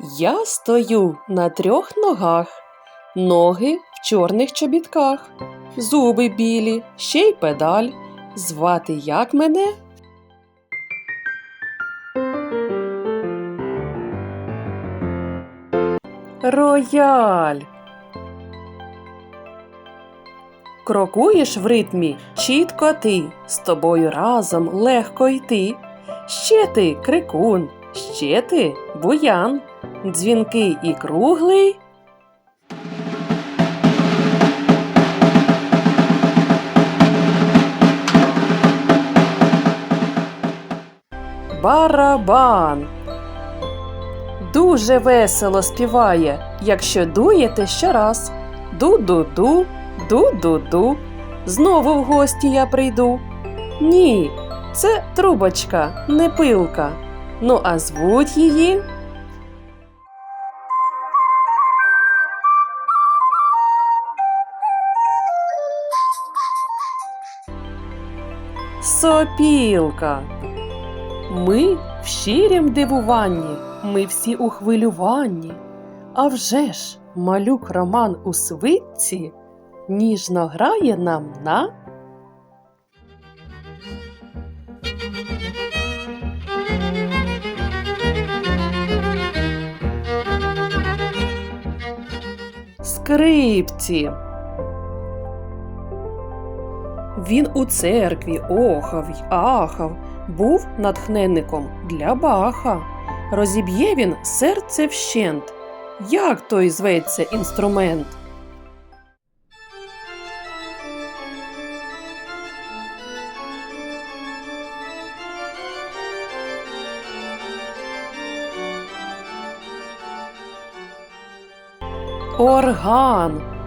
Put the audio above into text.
Я стою на трьох ногах, ноги в чорних чобітках, зуби білі, ще й педаль. Звати як мене? Рояль. Крокуєш в ритмі, чітко ти, з тобою разом легко йти. Ще ти крикун, ще ти буян, дзвінкий і круглий. Барабан. Дуже весело співає, якщо дуєте щораз. Ду-ду-ду, ду-ду-ду. Знову в гості я прийду. Ні, це трубочка, не пилка. Ну а звуть її. Сопілка. Ми в щирім дивуванні, ми всі у хвилюванні. А вже ж малюк Роман у свитці ніжно грає нам на. Скрипці. Він у церкві охав й ахав, був натхненником для баха. Розіб'є він серце вщент. Як той зветься інструмент? Орган.